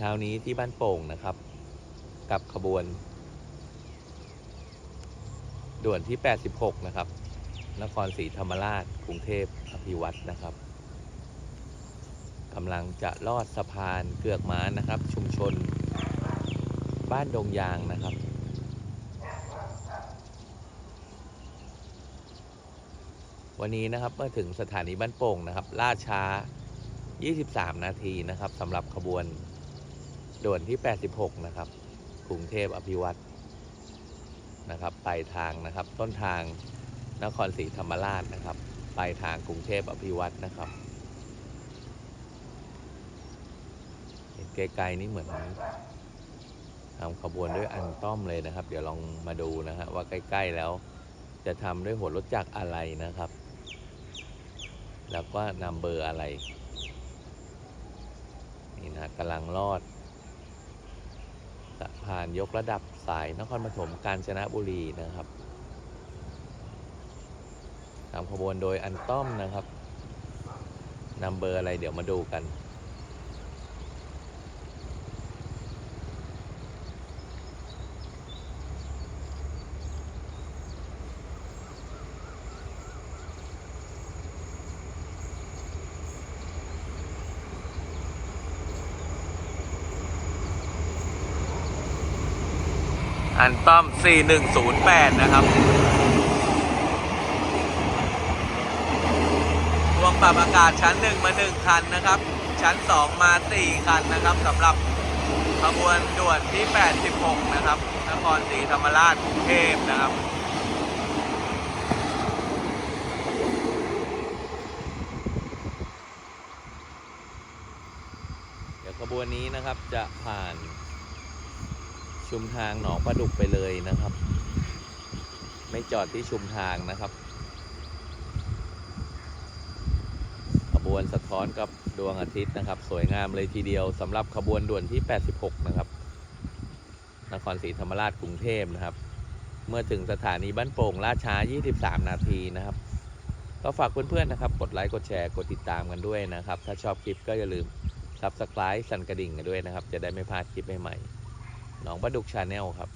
ช้านี้ที่บ้านโป่งนะครับ กับขบวน ด่วนที่ 86 นะครับ นครศรีธรรมราช กรุงเทพอภิวัตรนะครับกำลังจะลอดสะพานเกือกม้านะครับ ชุมชน บ้านดงยางนะครับวันนี้นะครับเมื่อถึงสถานีบ้านโป่งนะครับล่าช้า 23 นาทีนะครับสำหรับขบวน ด่วนที่ 86 นะครับกรุงเทพอภิวัตรนะครับปลายทางนะครับ ต้นทางนครศรีธรรมราชนะครับปลายทางกรุงเทพอภิวัตรนะครับเห็นไกลๆนี่เหมือนทำขบวนด้วยอันต้อมเลยนะครับ เดี๋ยวลองมาดูนะฮะว่าใกล้ ๆแล้วจะทำด้วยหัวรถจักรอะไรนะครับ แล้วก็นำเบอร์อะไร นี่นะกำลังลอด ผ่านยกระดับสายนครปฐมกาญจนบุรีนะครับนำขบวนโดยอันต้อมนะครับนำเบอร์อะไรเดี๋ยวมาดูกัน อันต้อม 4108 นะครับพวงปรับอากาศชั้น 1 มา 1 คันนะครับ ชั้น 2 มา 4 คันนะครับสำหรับขบวนด่วนที่ 86 นะครับ นครศรีธรรมราชกรุงเทพนะครับเดี๋ยวขบวนนี้นะครับจะผ่าน ชุมทางหนองประดุกไปเลยนะครับ ไม่จอดที่ชุมทางนะครับขบวนสะท้อนกับดวงอาทิตย์นะครับ สวยงามเลยทีเดียวสำหรับขบวนด่วนที่ 86 นะครับ นครศรีธรรมราชกรุงเทพนะครับ เมื่อถึงสถานีบ้านโป่งล่าช้า 23 นาทีนะครับ ก็ฝากเพื่อนๆนะครับ กดไลค์กดแชร์กดติดตามกันด้วยนะครับ ถ้าชอบคลิปก็อย่าลืม subscribe สั่นกระดิ่งกันด้วยนะครับ จะได้ไม่พลาดคลิปใหม่ๆ หนองประดุกชาแนลครับ